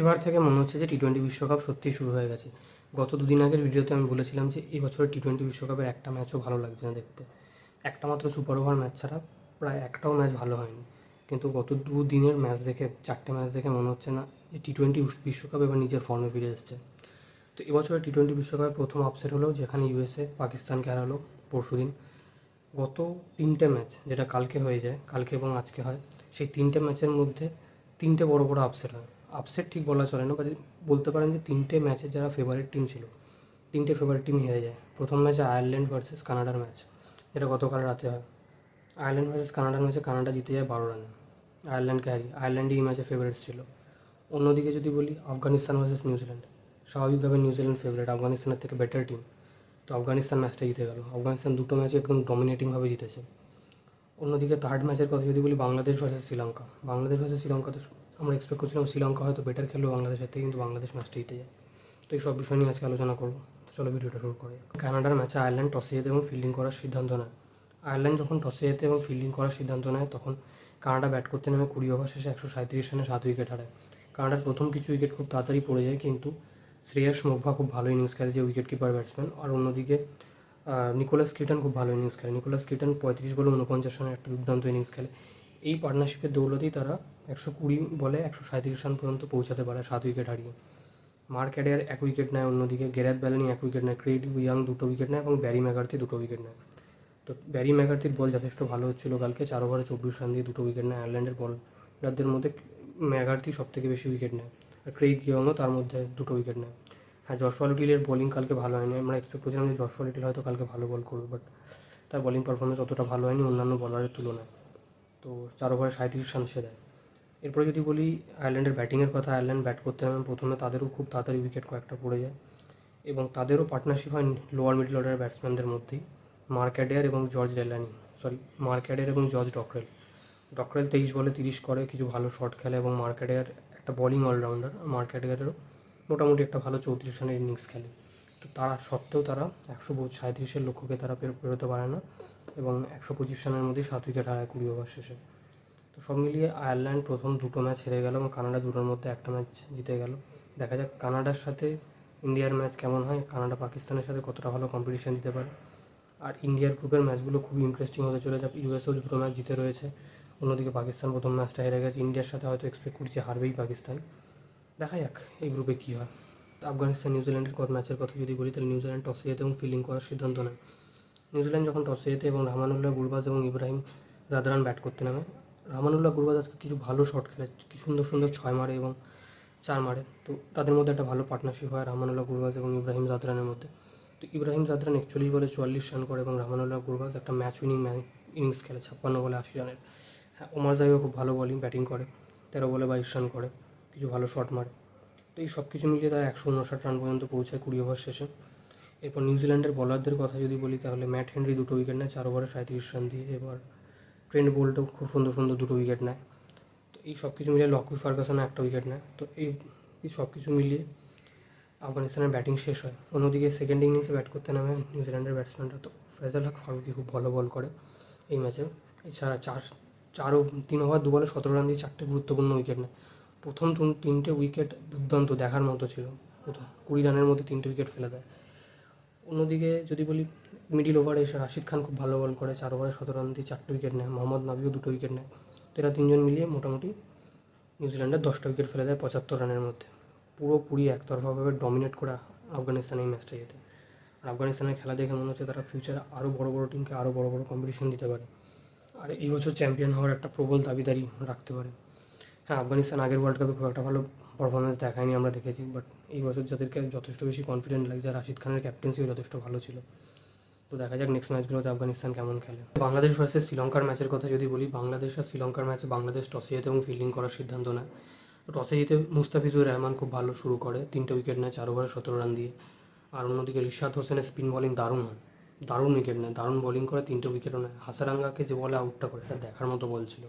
এবার থেকে মনে হচ্ছে যে টি টোয়েন্টি বিশ্বকাপ সত্যিই শুরু হয়ে গেছে। গত দুদিন আগের ভিডিওতে আমি বলেছিলাম যে এই বছরের টি টোয়েন্টি বিশ্বকাপের একটা ম্যাচও ভালো লাগছে না দেখতে। একটা মাত্র সুপার ওভার ম্যাচ ছাড়া প্রায় একটাও ম্যাচ ভালো হয়নি। কিন্তু গত দুদিনের ম্যাচ দেখে, চারটে ম্যাচ দেখে মনে হচ্ছে না যে টি টোয়েন্টি বিশ্বকাপ এবার নিজের ফর্মে ফিরে এসেছে। তো এবছরের টি টোয়েন্টি বিশ্বকাপের প্রথম আপসেট হলো যেখানে ইউএসএ পাকিস্তানকে হারালো পরশুদিন। গত তিনটে ম্যাচ যেটা কালকে হয়ে যায়, কালকে এবং আজকে হয়, সেই তিনটে ম্যাচের মধ্যে তিনটে বড় বড় আপসেট হয়। আপসেট ঠিক বলা চলে না বলতে পারেন যে তিনটে ম্যাচে যারা ফেভারিট টিম ছিল, তিনটে ফেভারিট টিম হেরে যায়। প্রথম ম্যাচে আয়ারল্যান্ড ভার্সেস কানাডার ম্যাচ যেটা গতকাল রাতে হয়। আয়ারল্যান্ড ভার্সেস কানাডার ম্যাচে কানাডা জিতে যায় বারো রানে আয়ারল্যান্ডকে হারিয়ে আয়ারল্যান্ড এই ম্যাচে ফেভারিট ছিল। অন্যদিকে যদি বলি, আফগানিস্তান ভার্সেস নিউজিল্যান্ড স্বাভাবিকভাবে নিউজিল্যান্ড ফেভারিট আফগানিস্তানের থেকে বেটার টিম তো আফগানিস্তান ম্যাচটা জিতে গেল। আফগানিস্তান দুটো ম্যাচে একদম ডমিনেটিংভাবে জিতেছে। অন্যদিকে থার্ড ম্যাচের কথা যদি বলি, বাংলাদেশ ভার্সেস শ্রীলঙ্কা। বাংলাদেশ ভার্সেস শ্রীলঙ্কা তো আমরা এক্সপেক্ট করছিলাম শ্রীলঙ্কা হয়তো বেটার খেলবে বাংলাদেশের থেকে কিন্তু বাংলাদেশ ম্যাচটা জিতে যায় তো এই সব বিষয় নিয়ে আজকে আলোচনা করব। তো চলো ভিডিওটা শুরু করি। কানাডার ম্যাচে আয়ারল্যান্ড টসে যেতে এবং ফিল্ডিং করার সিদ্ধান্ত নেয়। আয়ারল্যান্ড যখন টসে যেতে এবং ফিল্ডিং করার সিদ্ধান্ত নেয়, তখন কানাডা ব্যাট করতে নেমে কুড়ি ওভার শেষে একশো সাঁত্রিশ রানে সাত উইকেট হারায়। কানাডার প্রথম কিছু উইকেট খুব তাড়াতাড়ি পড়ে যায়, কিন্তু শ্রেয়াস মোঘা খুব ভালো ইনিংস খেলে যে উইকেট কিপার ব্যাটসম্যান আর অন্যদিকে নিকোলাস কিটন খুব ভালো ইনিংস খেলে। নিকোলাস কিটন পঁয়ত্রিশ বলে উনপঞ্চাশ রানের একটা দুর্দান্ত ইনিংস খেলে। এই পার্টনারশিপের দৌলতেই তারা একশো কুড়ি বলে একশো সাঁত্রিশ রান পর্যন্ত পৌঁছাতে পারে সাত উইকেট হারিয়ে। মার্ক অ্যাডেয়ার এক উইকেট নেয়, অন্যদিকে গেরাত ব্যালেনি এক উইকেট নেয় ক্রেড ইয়াং দুটো উইকেট নেয় এবং ব্যারি ম্যাকার্থি দুটো উইকেট নেয়। তো ব্যারি ম্যাকার্থির বল যথেষ্ট ভালো হচ্ছিল কালকে, চার ওভারে চব্বিশ রান দিয়ে দুটো উইকেট নেয় আয়ারল্যান্ডের বলারদের মধ্যে ম্যাকার্থি সব থেকে বেশি উইকেট নেয় আর ক্রেইগ ইয়ংও তার মধ্যে দুটো উইকেট নেয়। হ্যাঁ জশওয়াল লিটিলের বোলিং কালকে ভালো হয়নি, আমরা এক্সপেক্ট করছিলাম যে জশওয়াল লিটিল হয়তো কালকে ভালো বল করবে বাট তার বোলিং পারফরমেন্স অতটা ভালো হয়নি অন্যান্য বলারের তুলনায়। তো চার ওভারে সাঁত্রিশ রান সে দেয়। এরপরে যদি বলি আয়ারল্যান্ডের ব্যাটিংয়ের কথা, আয়ারল্যান্ড ব্যাট করতে নামে প্রথমে তাদেরও খুব তাড়াতাড়ি উইকেট কয়েকটা পড়ে যায় এবং তাদেরও পার্টনারশিপ হয় লোয়ার মিডল অর্ডারের ব্যাটসম্যানদের মধ্যেই মার্ক্যাডেয়ার এবং জর্জ ডেলানি। সরি মার্ক্যাডেয়ার এবং জর্জ ডকরেল। ডকরেল তেইশ বলে তিরিশ করে, কিছু ভালো শট খেলে এবং মার্ক্যাডেয়ার একটা বলিং অলরাউন্ডার মার্ক্যাডেয়ারেরও মোটামুটি একটা ভালো চৌত্রিশ রানের ইনিংস খেলে। তো তারা সত্ত্বেও তারা একশো সাঁত্রিশের লক্ষ্যকে তারা পের- পেরোতে পারে না। এবং একশো পঁচিশ রানের মধ্যেই সাত উইকেট হারায় কুড়ি ওভার শেষে। তো সব মিলিয়ে আয়ারল্যান্ড প্রথম দুটো ম্যাচ হেরে গেল এবং কানাডা দুটোর মধ্যে একটা ম্যাচ জিতে গেল। দেখা যাক কানাডার সাথে ইন্ডিয়ার ম্যাচ কেমন হয়, কানাডা পাকিস্তানের সাথে কতটা ভালো কম্পিটিশন দিতে পারে। আর ইন্ডিয়ার গ্রুপের ম্যাচগুলো খুবই ইন্টারেস্টিং হতে চলেছে। ইউএসও দুটো ম্যাচ জিতে রয়েছে, অন্যদিকে পাকিস্তান প্রথম ম্যাচটা হেরে গেছে। ইন্ডিয়ার সাথে হয়তো এক্সপেক্ট করছি হারবেই পাকিস্তান। দেখা যাক এই গ্রুপে কী হয়। আফগানিস্তান নিউজিল্যান্ডের ম্যাচের কথা যদি বলি, তাহলে নিউজিল্যান্ড টসে যেতে এবং ফিল্ডিং করার সিদ্ধান্ত নেয়। নিউজিল্যান্ড যখন টসে যেতে এবং রহমানুল্লাহ গুরবাজ এবং ইব্রাহিম রাদরান ব্যাট করতে নামে রহমানুল্লাহ গুরবাজ আজকে কিছু ভালো শট খেলে, কি সুন্দর সুন্দর ছয় মারে এবং চার মারে। তো তাদের মধ্যে একটা ভালো পার্টনারশিপ হয় রহমানুল্লাহ গুরবাজ এবং ইব্রাহিম জাদরানের মধ্যে। তো ইব্রাহিম জাদরান একচল্লিশ বলে চুয়াল্লিশ রান করে এবং রহমানুল্লাহ গুরবাজ একটা ম্যাচ উইনিং ইনিংস খেলে, ছাপ্পান্ন বলে আশি রানের হ্যাঁ ওমার জাইও খুব ভালো বলিং ব্যাটিং করে, তেরো বলে বাইশ রান করে, কিছু ভালো শট মারে। তো এই সব কিছু মিলিয়ে তারা একশো উনষাট রান পর্যন্ত পৌঁছায় কুড়ি ওভার শেষে। এরপর নিউজিল্যান্ডের বলারদের কথা যদি বলি, তাহলে ম্যাট হেনরি দুটো উইকেট নেয়, চার ওভারে সাঁত্রিশ রান দিয়ে। এবার ট্রেন্ড বোল্টও খুব সুন্দর সুন্দর দুটো উইকেট নেয়। তো এই সব কিছু মিলিয়ে লকি ফার্গাসন একটা উইকেট নেয়। তো এই সব কিছু মিলিয়ে আফগানিস্তানের ব্যাটিং শেষ হয়। অন্যদিকে সেকেন্ড ইনিংসে ব্যাট করতে নামে নিউজিল্যান্ডের ব্যাটসম্যানরা তো ফেজাল হক ফারুকি খুব ভালো বল করে এই ম্যাচে এছাড়া চার চার তিন ওভার দু বলে সতেরো রান দিয়ে চারটে গুরুত্বপূর্ণ উইকেট নেয়। প্রথম তিন- তিনটে উইকেট দুর্দান্ত দেখার মতো ছিল। প্রথম কুড়ি রানের মধ্যে তিনটে উইকেট ফেলে দেয়। অন্যদিকে যদি বলি মিডিল ওভারে এসে রাশিদ খান খুব ভালো বল করে চার ওভারে সতেরো রান দিয়ে চারটে উইকেট নেয়, মোহাম্মদ নাবিও দুটো উইকেট নেয়। তো এরা তিনজন মিলিয়ে মোটামুটি নিউজিল্যান্ডের দশটা উইকেট ফেলে দেয় পঁচাত্তর রানের মধ্যে। পুরোপুরি একতরফাভাবে ডমিনেট করা আফগানিস্তান এই ম্যাচটা যেতে আর আফগানিস্তানের খেলা দেখে মনে হচ্ছে তারা ফিউচারে আরও বড় বড় টিমকে আরও বড় বড় কম্পিটিশন দিতে পারে। আর এই বছর চ্যাম্পিয়ন হওয়ার একটা প্রবল দাবিদারি রাখতে পারে। হ্যাঁ আফগানিস্তান আগের ওয়ার্ল্ড কাপে খুব একটা ভালো পারফরমেন্স দেখায়নি আমরা দেখেছি বাট এই বছর যাদেরকে যথেষ্ট বেশি কনফিডেন্ট লাগছে আর রাশিদ খানের ক্যাপ্টেন্সিও যথেষ্ট ভালো ছিল। তো দেখা যাক নেক্সট ম্যাচগুলোতে আফগানিস্তান কেমন খেলে। বাংলাদেশ ভার্সেস শ্রীলঙ্কার ম্যাচের কথা যদি বলি, বাংলাদেশ আর শ্রীলঙ্কার ম্যাচে বাংলাদেশ টসে যেতে এবং ফিল্ডিং করার সিদ্ধান্ত নেয়। টসে জিতে মুস্তাফিজুর রহমান খুব ভালো শুরু করে, তিনটে উইকেট নেয়, চার ওভারে সতেরো রান দিয়ে। আর অন্যদিকে রিশাদ হোসেনের স্পিন বলিং দারুণ হয়, দারুণ উইকেট নেয়, দারুণ বোলিং করে তিনটে উইকেটও নেয়। হাসারাঙ্গাকে যে বলে আউটটা করে, সেটা দেখার মতো বল ছিল।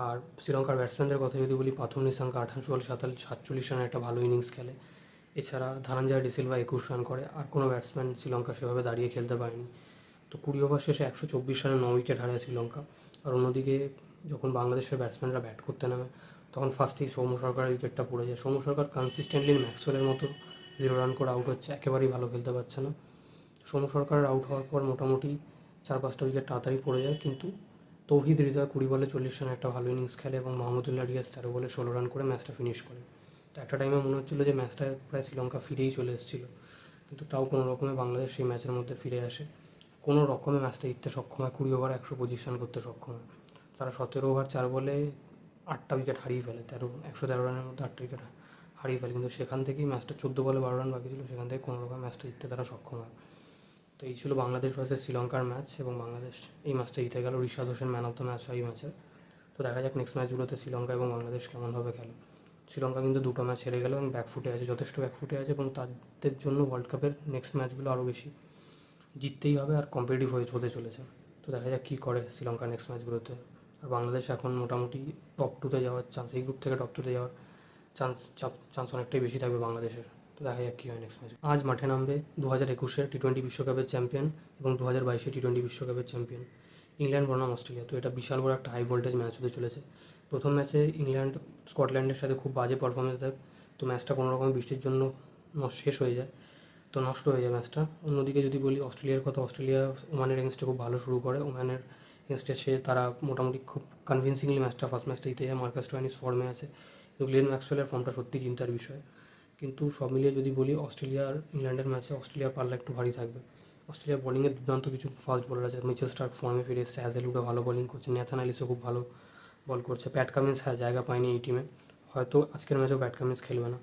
আর শ্রীলঙ্কার ব্যাটসম্যানদের কথা যদি বলি, প্রথম নিশাঙ্ক আঠাশ বল সাতাল সাতচল্লিশ রানের একটা ভালো ইনিংস খেলে। এছাড়া ধনঞ্জয় ডিসিলভা একুশ রান করে, আর কোনো ব্যাটসম্যান শ্রীলঙ্কা সেভাবে দাঁড়িয়ে খেলতে পারেনি। তো কুড়ি ওভার শেষে একশো চব্বিশ রানে ন উইকেট হারায় শ্রীলঙ্কা। আর অন্যদিকে যখন বাংলাদেশের ব্যাটসম্যানরা ব্যাট করতে নামে, তখন ফার্স্টেই সৌম্য সরকারের উইকেটটা পড়ে যায়। সৌম্য সরকার কনসিস্টেন্টলি ম্যাক্সওয়েলের মতো জিরো রান করে আউট হচ্ছে, একেবারেই ভালো খেলতে পারছে না। সৌম্য সরকারের আউট হওয়ার পর মোটামুটি চার পাঁচটা উইকেট তাড়াতাড়ি পড়ে যায়, কিন্তু তৌহিদ হৃদয় কুড়ি বলে চল্লিশ রান একটা ভালো ইনিংস খেলে এবং মাহমুদুল্লাহ রিয়াজ তেরো বলে ষোলো রান করে ম্যাচটা ফিনিশ করে। তো একটা টাইমে মনে হচ্ছিল যে ম্যাচটা প্রায় শ্রীলঙ্কা ফিরেই চলে এসেছিল। কিন্তু তাও কোনো রকমে বাংলাদেশ সেই ম্যাচের মধ্যে ফিরে আসে। কোনো রকমে ম্যাচটা জিততে সক্ষম হয়, কুড়ি ওভার একশো পঁচিশ রান করতে সক্ষম হয়। তারা সতেরো ওভার চার বলে আটটা উইকেট হারিয়ে ফেলে, তেরো, একশো তেরো রানের মধ্যে আটটা উইকেট হারিয়ে ফেলে। কিন্তু সেখান থেকেই ম্যাচটা চোদ্দ বলে বারো রান বাকি ছিল, সেখান থেকে কোনো রকম ম্যাচটা জিততে তারা সক্ষম হয়। তো এই ছিল বাংলাদেশ ভার্সেস শ্রীলঙ্কার ম্যাচ এবং বাংলাদেশ এই ম্যাচটা জিতে গেল। Rishad Hossain man of the match হয় এই ম্যাচে তো দেখা যাক নেক্সট ম্যাচগুলোতে শ্রীলঙ্কা এবং বাংলাদেশ কেমনভাবে খেলে। শ্রীলঙ্কা কিন্তু দুটো ম্যাচ হেরে গেল এবং ব্যাকফুটে আছে, যথেষ্ট ব্যাকফুটে আছে এবং তাদের জন্য ওয়ার্ল্ড কাপের নেক্সট ম্যাচগুলো আরও বেশি জিততেই হবে আর কম্পিটিটিভ হয়ে হতে চলেছে। তো দেখা যাক কী করে শ্রীলঙ্কা নেক্সট ম্যাচগুলোতে আর বাংলাদেশ এখন মোটামুটি টপ টুতে যাওয়ার চান্স এই গ্রুপ থেকে টপ টুতে যাওয়ার চান্স চান্স অনেকটাই বেশি থাকবে বাংলাদেশের। তো কী হয় নেক্সট ম্যাচ আজ মাঠে নামবে দু হাজার একুশের টি টোয়েন্টি বিশ্বকাপের চ্যাম্পিয়ন এবং দু হাজার বাইশে টি টোয়েন্টি বিশ্বকাপের চ্যাম্পিয়ন। ইংল্যান্ড বনাম অস্ট্রেলিয়া। তো এটা বিশাল বড় একটা হাই ভোল্টেজ ম্যাচ হতে চলেছে। প্রথম ম্যাচে ইংল্যান্ড, স্কটল্যান্ডের সাথে খুব বাজে পারফরমেন্স দেয়। তো ম্যাচটা কোনো রকম বৃষ্টির জন্য শেষ হয়ে যায়। তো নষ্ট হয়ে যায় ম্যাচটা অন্যদিকে যদি বলি অস্ট্রেলিয়ার কথা, অস্ট্রেলিয়া ওমানের এগেনস্টে খুব ভালো শুরু করে। ওমানের এগেনস্টে সে, তারা মোটামুটি খুব কনভিনসিংলি ম্যাচটা ফার্স্ট ম্যাচটা জিতে যায়। মার্কাস টোয়ানিস ফর্মে আছে। কিন্তু গ্লেন ম্যাক্সওয়েলের ফর্মটা সত্যি চিন্তার বিষয়। কিন্তু সব মিলিয়ে যদি বলি, অস্ট্রেলিয়া আর ইংল্যান্ডের ম্যাচে অস্ট্রেলিয়ার পাল্লা একটু ভারী থাকবে। অস্ট্রেলিয়ার বোলিংয়ে দুর্দান্ত কিছু ফাস্ট বোলার আছে, মিচেল স্টার্ক ফর্মে ফিরে এসছে হ্যাজেলউডও ভালো বোলিং করছে ন্যাথান অ্যালিসও খুব ভালো বল করছে। প্যাট কামিন্স হ্যাঁ জায়গা পায়নি এই টিমে হয়তো আজকের ম্যাচেও প্যাট কামিন্স খেলবে না।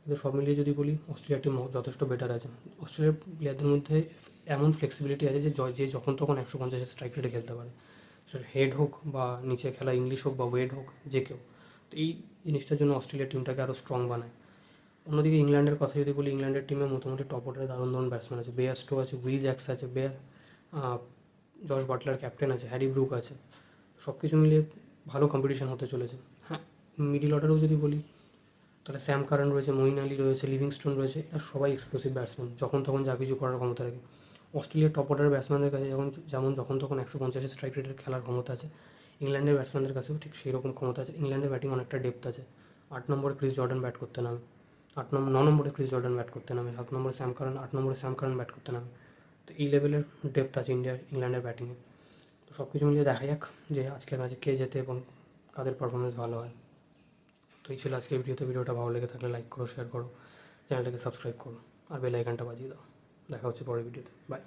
কিন্তু সব মিলিয়ে যদি বলি, অস্ট্রেলিয়ার টিম যথেষ্ট বেটার আছে। অস্ট্রেলিয়ার প্লেয়ারদের মধ্যে এমন ফ্লেক্সিবিলিটি আছে যে যে যখন তখন একশো পঞ্চাশের স্ট্রাইক রেটে খেলতে পারে। সেটা হেড হোক বা নিচে খেলা ইংলিশ হোক বা ওয়েড হোক, যে কেউ। তো এই জিনিসটার জন্য অস্ট্রেলিয়ার টিমটাকে আরও স্ট্রং বানায়। অন্যদিকে ইংল্যান্ডের কথা যদি বলি, ইংল্যান্ডের টিমে মোটামুটি টপ অর্ডারে দারুণ দারুণ ব্যাটসম্যান আছে। বেয়ার স্টো আছে উইল জ্যাক্স আছে বেয়ার জর্জ বাটলার ক্যাপ্টেন আছে হ্যারি ব্রুক আছে। সব কিছু মিলিয়ে ভালো কম্পিটিশন হতে চলেছে। হ্যাঁ মিডিল অর্ডারেও যদি বলি, তাহলে স্যাম কারণ রয়েছে মঈন আলী রয়েছে লিভিংস্টোন রয়েছে, এরা সবাই এক্সপ্লোসিভ ব্যাটসম্যান যখন তখন যা কিছু করার ক্ষমতা রাখে। অস্ট্রেলিয়ার টপ অর্ডারের ব্যাটসম্যানদের কাছে যেমন যেমন যখন তখন একশো পঞ্চাশের স্ট্রাইক রেটের খেলার ক্ষমতা আছে, ইংল্যান্ডের ব্যাটসম্যানদের কাছেও ঠিক সেই রকম ক্ষমতা আছে। ইংল্যান্ডের ব্যাটিং অনেকটা ডেপথ আছে। আট নম্বরে ক্রিস জর্ডান ব্যাট করতে নামে। আট নম্বর, ন নম্বরে ক্রিস জর্ডান ব্যাট করতে নামে সাত নম্বরে স্যাম কারণ আট নম্বরে স্যাম কারণ ব্যাট করতে নামে তো এই লেভেলের ডেপথ আছে ইন্ডিয়ার ইংল্যান্ডের ব্যাটিংয়ে তো সব কিছু মিলিয়ে দেখা যাক যে আজকের ম্যাচে কে যেতে এবং কাদের পারফরমেন্স ভালো হয়। তো এই ছিল আজকের ভিডিওতে ভিডিওটা ভালো লেগে থাকলে লাইক করো শেয়ার করো চ্যানেলটাকে সাবস্ক্রাইব করো, আর বেল আইকনটা বাজিয়ে দাও। দেখা হচ্ছে পরের ভিডিওতে বাই